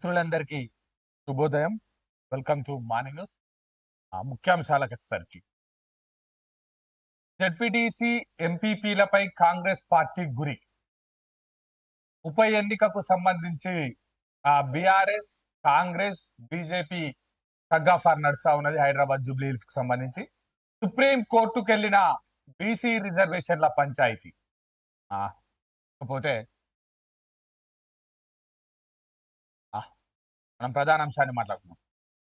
మిత్రులందరికీ శుభోదయం. Welcome to morning news ముఖ్యాంశాలకు వచ్చేసరికి. జడ్పీటీసీ ఎంపీపీలపై కాంగ్రెస్ పార్టీ గురి. ఉప ఎన్నికకు సంబంధించి ఆ బీఆర్ఎస్ కాంగ్రెస్ బీజేపీ తగ్గాఫార్ నడుస్తా ఉన్నది హైదరాబాద్ జూబ్లీ హిల్స్కు సంబంధించి. సుప్రీం కోర్టుకు వెళ్ళిన బీసీ రిజర్వేషన్ల పంచాయతీ. కాకపోతే మనం ప్రధాన అంశాన్ని మాట్లాడుకున్నాం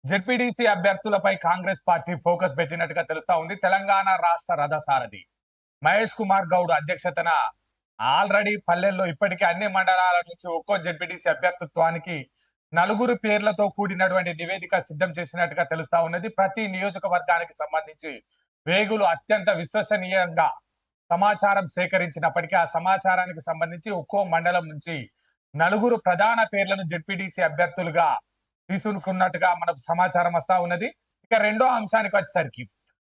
జెడ్పీడీసీ అభ్యర్థులపై కాంగ్రెస్ పార్టీ ఫోకస్ పెట్టినట్టుగా తెలుస్తా ఉంది. తెలంగాణ రాష్ట్ర రథసారథి మహేష్ కుమార్ గౌడ్ అధ్యక్షతన ఆల్రెడీ పల్లెల్లో ఇప్పటికే అన్ని మండలాల నుంచి ఒక్కో జెడ్పీడీసీ అభ్యర్థిత్వానికి నలుగురు పేర్లతో కూడినటువంటి నివేదిక సిద్ధం చేసినట్టుగా తెలుస్తా ఉన్నది. ప్రతి నియోజకవర్గానికి సంబంధించి వేగులు అత్యంత విశ్వసనీయంగా సమాచారం సేకరించినప్పటికీ ఆ సమాచారానికి సంబంధించి ఒక్కో మండలం నుంచి నలుగురు ప్రధాన పేర్లను జెడ్పీడీసీ అభ్యర్థులుగా తీసుకున్నట్టుగా మనకు సమాచారం వస్తా ఉన్నది. ఇక రెండో అంశానికి వచ్చేసరికి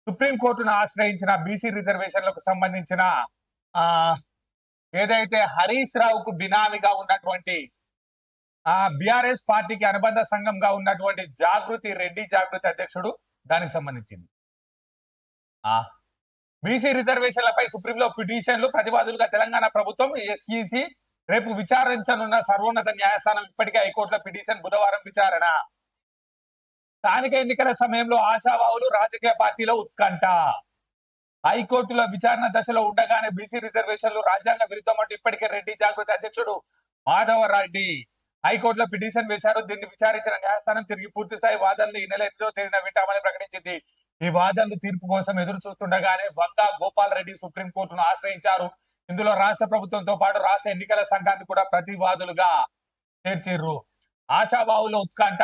సుప్రీంకోర్టును ఆశ్రయించిన బీసీ రిజర్వేషన్లకు సంబంధించిన ఆ ఏదైతే హరీష్ రావుకు బినామీగా ఉన్నటువంటి ఆ బిఆర్ఎస్ పార్టీకి అనుబంధ సంఘంగా ఉన్నటువంటి జాగృతి రెడ్డి జాగృతి అధ్యక్షుడు దానికి సంబంధించింది. ఆ బీసీ రిజర్వేషన్లపై సుప్రీంలో పిటిషన్లు ప్రతివాదులుగా తెలంగాణ ప్రభుత్వం ఎస్ఈసి రేపు విచారించనున్న సర్వోన్నత న్యాయస్థానం ఇప్పటికే హైకోర్టులో పిటిషన్ బుధవారం విచారణ. స్థానిక ఎన్నికల సమయంలో ఆశావాహులు రాజకీయ పార్టీలో ఉత్కంఠ. హైకోర్టులో విచారణ దశలో ఉండగానే బీసీ రిజర్వేషన్లు రాజ్యాంగ విరుద్ధమంటూ ఇప్పటికే రెడ్డి జాగృతి అధ్యక్షుడు మాధవ రెడ్డి హైకోర్టులో పిటిషన్ వేశారు. దీన్ని విచారించిన న్యాయస్థానం తిరిగి పూర్తి స్థాయి వాదనలు ఈ నెల ఎనిమిదో తేదీన వింటామని ప్రకటించింది. ఈ వాదనలు తీర్పు కోసం ఎదురు చూస్తుండగానే వంగా గోపాల్ రెడ్డి సుప్రీంకోర్టును ఆశ్రయించారు. ఇందులో రాష్ట్ర ప్రభుత్వంతో పాటు రాష్ట్ర ఎన్నికల సంఘాన్ని కూడా ప్రతివాదులుగా చేర్చిర్రు. ఆశావాహుల ఉత్కంఠ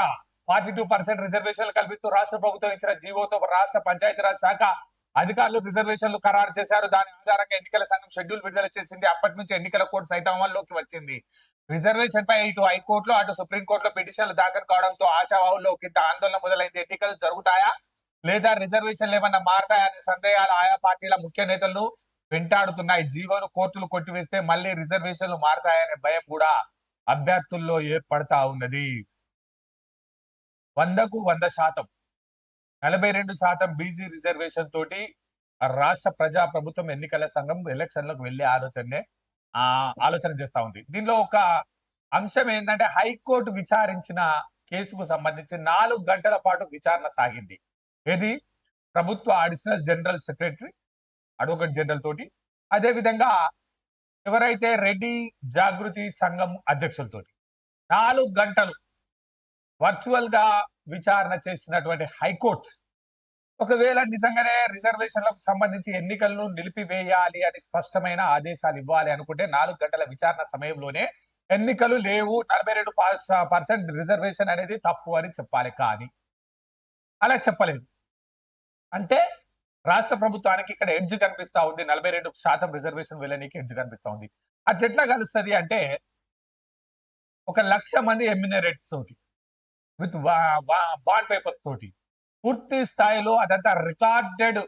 ఫార్టీ టూ పర్సెంట్ రిజర్వేషన్లు కల్పిస్తూ రాష్ట్ర ప్రభుత్వం ఇచ్చిన జీవోతో రాష్ట్ర పంచాయతీరాజ్ శాఖ అధికారులు రిజర్వేషన్లు ఖరారు చేశారు. దాని ఆధారంగా ఎన్నికల సంఘం షెడ్యూల్ విడుదల చేసింది. అప్పటి నుంచి ఎన్నికల కోడ్ సైతం అమల్లోకి వచ్చింది. రిజర్వేషన్ పై ఇటు హైకోర్టులో అటు సుప్రీంకోర్టులో పిటిషన్లు దాఖలు కావడంతో ఆశావాహుల్లో కింద ఆందోళన మొదలైంది. ఎన్నికలు జరుగుతాయా లేదా రిజర్వేషన్లు ఏమన్నా మారతాయా అనే సందేహాలు ఆయా పార్టీల ముఖ్య నేతలను వెంటాడుతున్నాయి జీవోను కోర్టులు కొట్టివేస్తే మళ్ళీ రిజర్వేషన్లు మారతాయనే భయం కూడా అభ్యర్థుల్లో ఏర్పడతా ఉన్నది. వందకు వంద శాతం నలభై రెండు శాతం బీజీ రిజర్వేషన్ తోటి రాష్ట్ర ప్రజా ప్రభుత్వం ఎన్నికల సంఘం ఎలక్షన్లకు వెళ్ళే ఆలోచనే ఆ ఆలోచన చేస్తా ఉంది. దీనిలో ఒక అంశం ఏంటంటే హైకోర్టు విచారించిన కేసుకు సంబంధించి నాలుగు గంటల పాటు విచారణ సాగింది. ఏది? ప్రభుత్వ additional general secretary advocate general తోటి అదే విధంగా ఎవరైతే రెడ్డి జాగృతి సంఘం అధ్యక్షులతోటి నాలుగు గంటలు వర్చువల్గా విచారణ చేసినటువంటి హైకోర్టు ఒకవేళ నిజంగానే రిజర్వేషన్లకు సంబంధించి ఎన్నికలను నిలిపివేయాలి అని స్పష్టమైన ఆదేశాలు ఇవ్వాలి అనుకుంటే నాలుగు గంటల విచారణ సమయంలోనే ఎన్నికలు లేవు నలభై రెండు పర్సెంట్ రిజర్వేషన్ అనేది తప్పు అని చెప్పాలి. కానీ అలా చెప్పలేదు. అంటే రాష్ట్ర ప్రభుత్వానికి ఇక్కడ ఎడ్జ్ కనిపిస్తా ఉంది. నలభై రెండు శాతం రిజర్వేషన్ వెళ్ళనీకి ఎడ్జ్ కనిపిస్తా ఉంది. అది ఎట్లా కలుస్తుంది అంటే ఒక లక్ష మంది ఎమ్యూనరేట్స్ తోటి విత్ బాండ్ పేపర్స్ తోటి పూర్తి స్థాయిలో అదంతా recorded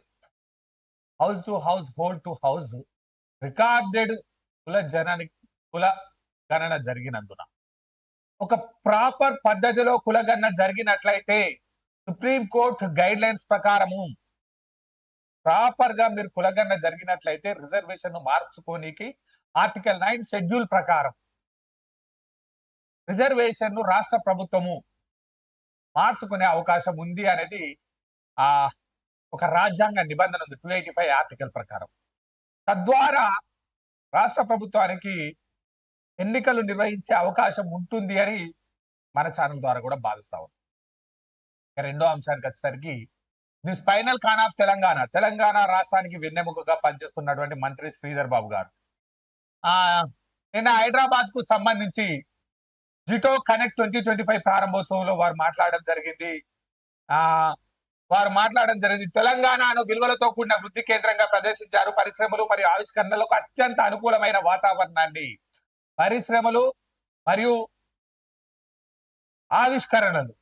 house to house hold to house recorded కుల జనానికి కుల గణన జరిగినందున. ఒక ప్రాపర్ పద్ధతిలో కులగణన జరిగినట్లయితే సుప్రీం కోర్టు గైడ్ లైన్స్ ప్రకారము ప్రాపర్గా మీరు కులగన్న జరిగినట్లయితే రిజర్వేషన్ మార్చుకోనికి ఆర్టికల్ నైన్ షెడ్యూల్ ప్రకారం రిజర్వేషన్ను రాష్ట్ర ప్రభుత్వము మార్చుకునే అవకాశం ఉంది అనేది ఆ ఒక రాజ్యాంగ నిబంధన ఉంది టూ ఎయిటీ ఫైవ్ ఆర్టికల్ ప్రకారం. తద్వారా రాష్ట్ర ప్రభుత్వానికి ఎన్నికలు నిర్వహించే అవకాశం ఉంటుంది అని మన ఛానల్ ద్వారా కూడా భావిస్తా ఉన్నాం. రెండో అంశానికి వచ్చేసరికి ది స్పైనల్ ఖాన్ ఆఫ్ తెలంగాణ. తెలంగాణ రాష్ట్రానికి వెన్నెముకగా పనిచేస్తున్నటువంటి మంత్రి శ్రీధర్ బాబు గారు. ఆ నిన్న హైదరాబాద్కు సంబంధించి JITO connect twenty twenty five ప్రారంభోత్సవంలో వారు మాట్లాడడం జరిగింది. ఆ వారు మాట్లాడడం జరిగింది. తెలంగాణను విలువలతో కూడిన వృద్ధి కేంద్రంగా ప్రదర్శించారు. పరిశ్రమలు మరియు ఆవిష్కరణలకు అత్యంత అనుకూలమైన వాతావరణాన్ని. పరిశ్రమలు మరియు ఆవిష్కరణలు.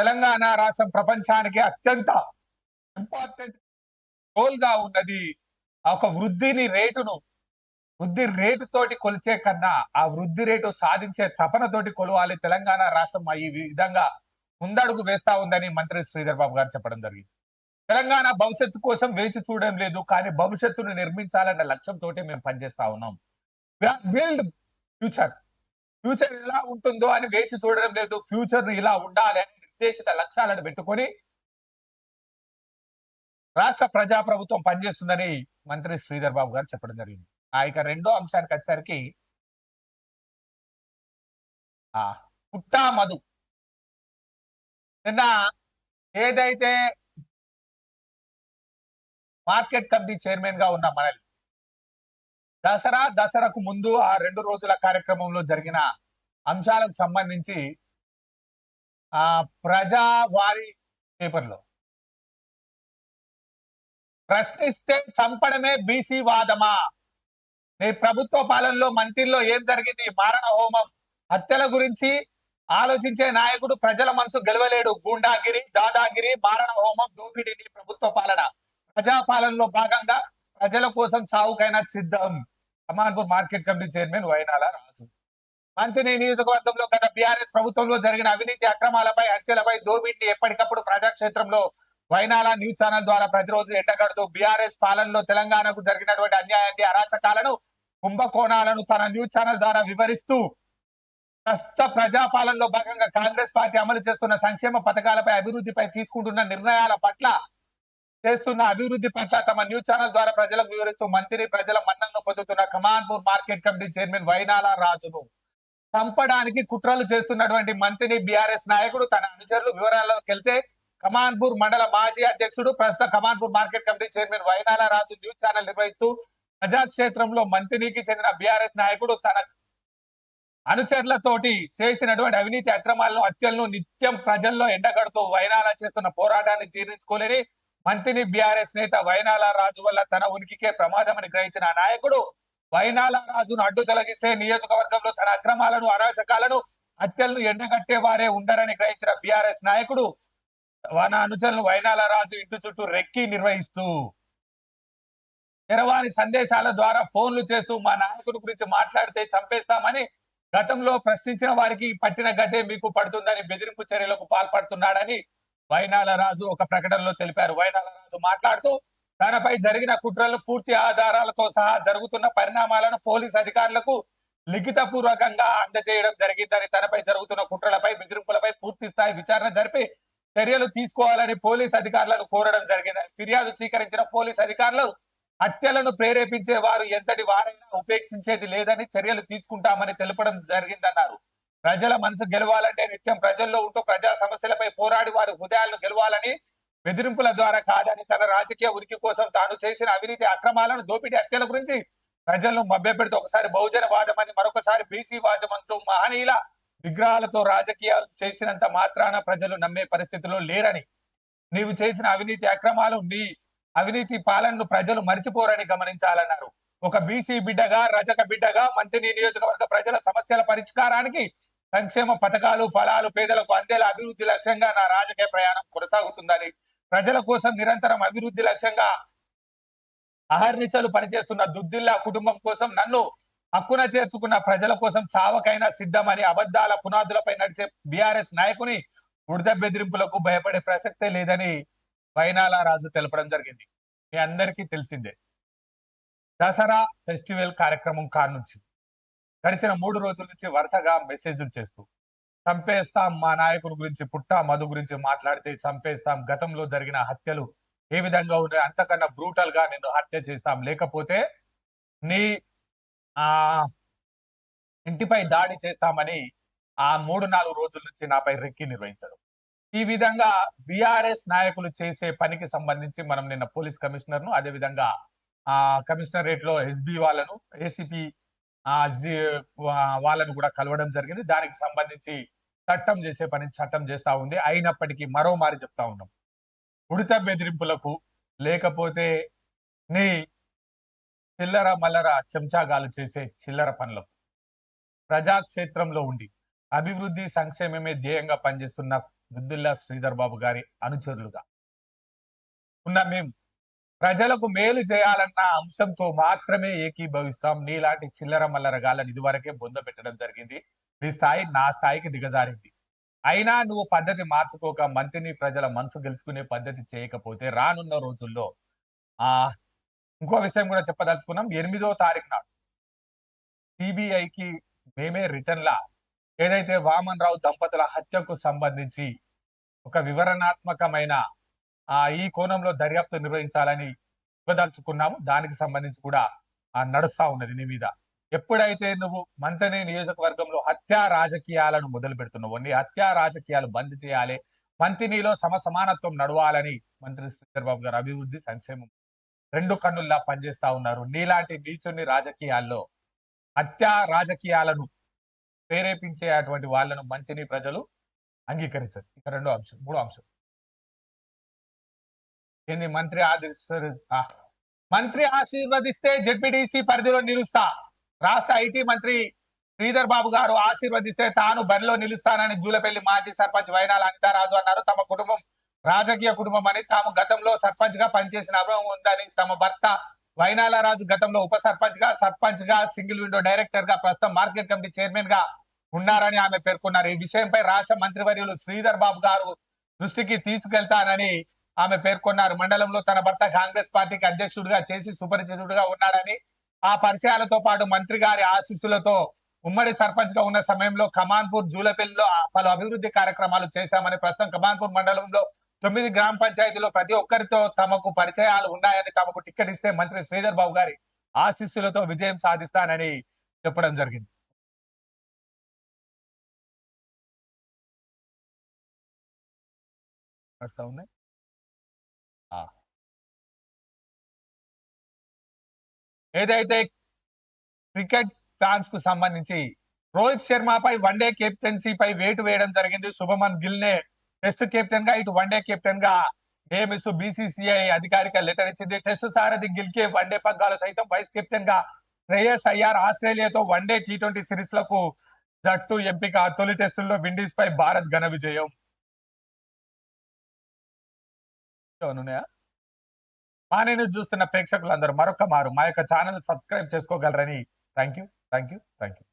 తెలంగాణ రాష్ట్రం ప్రపంచానికి అత్యంత ఇంపార్టెంట్ రోల్గా ఉన్నది. ఆ ఒక వృద్ధిని రేటును వృద్ధి రేటు తోటి కొలిచే కన్నా ఆ వృద్ధి రేటు సాధించే తపనతోటి కొలవాలి తెలంగాణ రాష్ట్రం ఈ విధంగా ముందడుగు వేస్తా ఉందని మంత్రి శ్రీధర్ బాబు గారు చెప్పడం జరిగింది. తెలంగాణ భవిష్యత్తు కోసం వేచి చూడడం లేదు కానీ భవిష్యత్తును నిర్మించాలన్న లక్ష్యంతో మేము పనిచేస్తా ఉన్నాం. బిల్డ్ ఫ్యూచర్ ఫ్యూచర్ ఎలా ఉంటుందో అని వేచి చూడడం లేదు ఫ్యూచర్ ఇలా ఉండాలి అని నిర్దేశిత లక్ష్యాలను పెట్టుకొని రాష్ట్ర ప్రజాప్రభుత్వం పనిచేస్తుందని మంత్రి శ్రీధర్ బాబు గారు చెప్పడం జరిగింది. ఆ ఇక రెండో అంశానికి వచ్చేసరికి పుట్టా మధు. నిన్న ఏదైతే మార్కెట్ కమిటీ చైర్మన్గా ఉన్న మనల్ని దసరా దసరాకు ముందు ఆ రెండు రోజుల కార్యక్రమంలో జరిగిన అంశాలకు సంబంధించి ప్రజావారి పేపర్లో. ప్రశ్నిస్తే చంపడమే బీసీ వాదమా? నీ ప్రభుత్వ పాలనలో మంత్రిలో ఏం జరిగింది? మారణ హోమం. హత్యల గురించి ఆలోచించే నాయకుడు ప్రజల మనసు గెలవలేడు. గూండాగిరి దాదాగిరి మారణ హోమం దోపిడీ నీ ప్రభుత్వ పాలన. ప్రజాపాలనలో భాగంగా ప్రజల కోసం సావుకైనా సిద్ధం. Kamanpur market committee chairman Vainala Raju. మంత్రి నియోజకవర్గంలో గత బీఆర్ఎస్ ప్రభుత్వంలో జరిగిన అవినీతి అక్రమాలపై హత్యలపై దోపిడిని ఎప్పటికప్పుడు ప్రజాక్షేత్రంలో వైనాల న్యూస్ ఛానల్ ద్వారా ప్రతిరోజు ఎండగడుతూ బీఆర్ఎస్ పాలనలో తెలంగాణకు జరిగినటువంటి అన్యాయాన్ని అరాచకాలను కుంభకోణాలను తన న్యూస్ ఛానల్ ద్వారా వివరిస్తూ ప్రస్తుత ప్రజాపాలనలో భాగంగా కాంగ్రెస్ పార్టీ అమలు చేస్తున్న సంక్షేమ పథకాలపై అభివృద్ధిపై తీసుకుంటున్న నిర్ణయాల పట్ల చేస్తున్న అభివృద్ధి పట్ల తమ న్యూస్ ఛానల్ ద్వారా ప్రజలకు వివరిస్తూ మంత్రి ప్రజల మన్నలను పొందుతున్న Kamanpur market committee chairman Vainala రాజును. చంపడానికి కుట్రలు చేస్తున్నటువంటి మంత్రిని బీఆర్ఎస్ నాయకుడు తన అనుచరులు వివరాల్లోకి వెళ్తే కమాన్పూర్ మండల మాజీ అధ్యక్షుడు ప్రస్తుత Kamanpur market committee chairman Vainala Raju news channel నిర్వహిస్తూ ప్రజాక్షేత్రంలో మంత్రికి చెందిన బీఆర్ఎస్ నాయకుడు తన అనుచరులతోటి చేసినటువంటి అవినీతి అక్రమాలను హత్యలను నిత్యం ప్రజల్లో ఎండగడుతూ వైనాల చేస్తున్న పోరాటాన్ని జీర్ణించుకోలేని మంత్రిని బీఆర్ఎస్ నేత వైనాల రాజు వల్ల తన ఉనికికే ప్రమాదమని గ్రహించిన నాయకుడు వైనాల రాజును అడ్డు తొలగిస్తే నియోజకవర్గంలో తన అక్రమాలను అరాచకాలను హత్యలను ఎండగట్టే వారే ఉండరని గ్రహించిన బీఆర్ఎస్ నాయకుడు వన అనుచరులు వైనాల రాజు ఇంటి చుట్టూ రెక్కి నిర్వహిస్తూ తెరవారి సందేశాల ద్వారా ఫోన్లు చేస్తూ మా నాయకుడి గురించి మాట్లాడితే చంపేస్తామని గతంలో ప్రశ్నించిన వారికి పట్టిన గతే మీకు పడుతుందని బెదిరింపు చర్యలకు పాల్పడుతున్నాడని వైనాల రాజు ఒక ప్రకటనలో తెలిపారు. వైనాల రాజు మాట్లాడుతూ తనపై జరిగిన కుట్రలు పూర్తి ఆధారాలతో సహా జరుగుతున్న పరిణామాలను పోలీస్ అధికారులకు లిఖిత పూర్వకంగా అందజేయడం జరిగిందని తనపై జరుగుతున్న కుట్రలపై బెదిరింపులపై పూర్తి స్థాయి విచారణ జరిపి చర్యలు తీసుకోవాలని పోలీస్ అధికారులను కోరడం జరిగిందని ఫిర్యాదు స్వీకరించిన పోలీస్ అధికారులు హత్యలను ప్రేరేపించే వారు ఎంతటి వారైనా ఉపేక్షించేది లేదని చర్యలు తీసుకుంటామని తెలపడం జరిగిందన్నారు. ప్రజల మనసు గెలవాలంటే నిత్యం ప్రజల్లో ఉంటూ ప్రజా సమస్యలపై పోరాడి వారి హృదయాలను గెలవాలని బెదిరింపుల ద్వారా కాదని తన రాజకీయ ఉనికి కోసం తాను చేసిన అవినీతి అక్రమాలను దోపిడీ హత్యల గురించి ప్రజలను మభ్యపెడుతూ ఒకసారి బహుజన వాదమని మరొకసారి బీసీ వాదమంటూ మహనీయుల విగ్రహాలతో రాజకీయాలు చేసినంత మాత్రాన ప్రజలు నమ్మే పరిస్థితిలో లేరని. నీవు చేసిన అవినీతి అక్రమాలు నీ అవినీతి పాలనను ప్రజలు మరిచిపోరని గమనించాలన్నారు. ఒక బీసీ బిడ్డగా రజక బిడ్డగా మంత్రి నియోజకవర్గ ప్రజల సమస్యల పరిష్కారానికి సంక్షేమ పథకాలు ఫలాలు పేదలకు అందేలా అభివృద్ధి లక్ష్యంగా నా రాజకీయ ప్రయాణం కొనసాగుతుందని ప్రజల కోసం నిరంతరం అభివృద్ధి లక్ష్యంగా అహర్నిశలు పనిచేస్తున్న దుద్దిల్లా కుటుంబం కోసం నన్ను హక్కున చేర్చుకున్న ప్రజల కోసం చావకైనా సిద్ధమని అబద్ధాల పునాదులపై నడిచే బీఆర్ఎస్ నాయకుని బుడద బెదిరింపులకు భయపడే ప్రసక్తే లేదని వైనాల రాజు తెలపడం జరిగింది. మీ అందరికీ తెలిసిందే. దసరా ఫెస్టివల్ కార్యక్రమం కానుంచి గడిచిన మూడు రోజుల నుంచి వరుసగా మెసేజ్లు చేస్తూ చంపేస్తాం మా నాయకుల గురించి పుట్ట మధు గురించి మాట్లాడితే చంపేస్తాం. గతంలో జరిగిన హత్యలు ఏ విధంగా ఉన్నాయి? అంతకన్నా బ్రూటల్గా నిన్ను హత్య చేస్తాం. లేకపోతే నీ ఆ ఇంటిపై దాడి చేస్తామని ఆ మూడు నాలుగు రోజుల నుంచి నాపై రెక్కి నిర్వహించడం. ఈ విధంగా బిఆర్ఎస్ నాయకులు చేసే పనికి సంబంధించి మనం నిన్న పోలీస్ కమిషనర్ను అదే విధంగా ఆ కమిషనరేట్లో ఎస్బి వాళ్ళను ఏసీపీ వాళ్ళను కూడా కలవడం జరిగింది. దానికి సంబంధించి చట్టం చేసే పని చట్టం చేస్తా ఉంది. అయినప్పటికీ మరో మారి చెప్తా ఉన్నాం. ఉడత బెదిరింపులకు లేకపోతే నీ చిల్లర మల్లర చెంచాగాలు చేసే చిల్లర పనులకు ప్రజాక్షేత్రంలో ఉండి అభివృద్ధి సంక్షేమమే ధ్యేయంగా పనిచేస్తున్న దుద్దుల్లా శ్రీధర్ బాబు గారి అనుచరులుగా. ఉన్న మేము ప్రజలకు మేలు చేయాలన్న అంశంతో మాత్రమే ఏకీభవిస్తాం. నీలాంటి చిల్లర మల్లరగాళ్ళని ఇదివరకే బొంద పెట్టడం జరిగింది. నీ స్థాయి నా స్థాయికి దిగజారింది. అయినా నువ్వు పద్ధతి మార్చుకోక మంత్రిని ప్రజల మనసు గెలుచుకునే పద్ధతి చేయకపోతే రానున్న రోజుల్లో ఆ ఇంకో విషయం కూడా చెప్పదలుచుకున్నాం. ఎనిమిదో తారీఖు నాడు సిబిఐకి మేమే రిటర్న్ లా ఏదైతే వామన్ రావు దంపతుల హత్యకు సంబంధించి ఒక వివరణాత్మకమైన ఆ ఈ కోణంలో దర్యాప్తు నిర్వహించాలని ఇవ్వదలుచుకున్నాము. దానికి సంబంధించి కూడా ఆ నడుస్తా ఉన్నది నీ మీద. ఎప్పుడైతే నువ్వు మంతనే నియోజకవర్గంలో హత్యా రాజకీయాలను మొదలు పెడుతున్నావు నీ హత్యా రాజకీయాలు బంద్ చేయాలి మంత్రినిలో సమసమానత్వం నడవాలని మంత్రి చంద్రబాబు గారు అభివృద్ధి సంక్షేమం రెండు కన్నుల్లా పనిచేస్తా ఉన్నారు. నీలాంటి నీచుని రాజకీయాల్లో హత్యా రాజకీయాలను ప్రేరేపించే అటువంటి వాళ్ళను మంత్రిని ప్రజలు అంగీకరించరు. ఇక రెండో అంశం మూడో అంశం. ఏంది మంత్రి ఆశీర్వదిస్తే. మంత్రి ఆశీర్వదిస్తే జెడ్పీటీసీ పరిధిలో నిలుస్తా. రాష్ట్ర ఐటీ మంత్రి శ్రీధర్ బాబు గారు ఆశీర్వదిస్తే తాను బరిలో నిలుస్తానని జూలపల్లి మాజీ సర్పంచ్ వైనాల అనితారాజు అన్నారు. తమ కుటుంబం రాజకీయ కుటుంబం అని తాము గతంలో సర్పంచ్గా పనిచేసిన అనుభవం ఉందని తమ భర్త వైనాల రాజు గతంలో ఉప సర్పంచ్గా సర్పంచ్గా సింగిల్ విండో డైరెక్టర్గా ప్రస్తుతం మార్కెట్ కమిటీ చైర్మన్గా ఉన్నారని ఆమె పేర్కొన్నారు. ఈ విషయంపై రాష్ట్ర మంత్రివర్యులు శ్రీధర్ బాబు గారు దృష్టికి తీసుకెళ్తానని ఆమె పేర్కొన్నారు. మండలంలో తన భర్త కాంగ్రెస్ పార్టీకి అధ్యక్షుడిగా చేసి సుపరిచితుడిగా ఉన్నాడని ఆ పరిచయాలతో పాటు మంత్రి గారి ఆశీస్సులతో ఉమ్మడి సర్పంచ్గా ఉన్న సమయంలో కమాన్పూర్ జూలపల్లిలో పలు అభివృద్ధి కార్యక్రమాలు చేశామని ప్రస్తుతం కమాన్పూర్ మండలంలో తొమ్మిది గ్రామ పంచాయతీలో ప్రతి ఒక్కరితో తమకు పరిచయాలు ఉన్నాయని తమకు టిక్కెట్ ఇస్తే మంత్రి శ్రీధర్ బాబు గారి ఆశీస్సులతో విజయం సాధిస్తానని చెప్పడం జరిగింది. ఉన్నాయి ఏదైతే క్రికెట్ ఫ్యాన్స్కు సంబంధించి రోహిత్ శర్మపై వన్డే కెప్టెన్సీపై వేటు వేయడం జరిగింది. శుభమన్ గిల్ నే టెస్ట్ కెప్టెన్గా ఇటు వన్డే కెప్టెన్గా నియమిస్తూ బీసీసీఐ అధికారిక లెటర్ ఇచ్చింది. టెస్ట్ సారథి గిల్ కే వన్డే పగ్గాలు సైతం వైస్ కెప్టెన్గా శ్రేయస్ అయ్యార్ ఆస్ట్రేలియాతో వన్డే టీ ట్వంటీ సిరీస్లకు జట్టు ఎంపిక. తొలి టెస్టుల్లో విండీస్ పై భారత్ ఘన విజయం. ఉన్నాయా? మా నేను చూస్తున్న ప్రేక్షకులందరూ మరొక మారు మా యొక్క channel subscribe చేసుకోగలరని. Thank you thank you thank you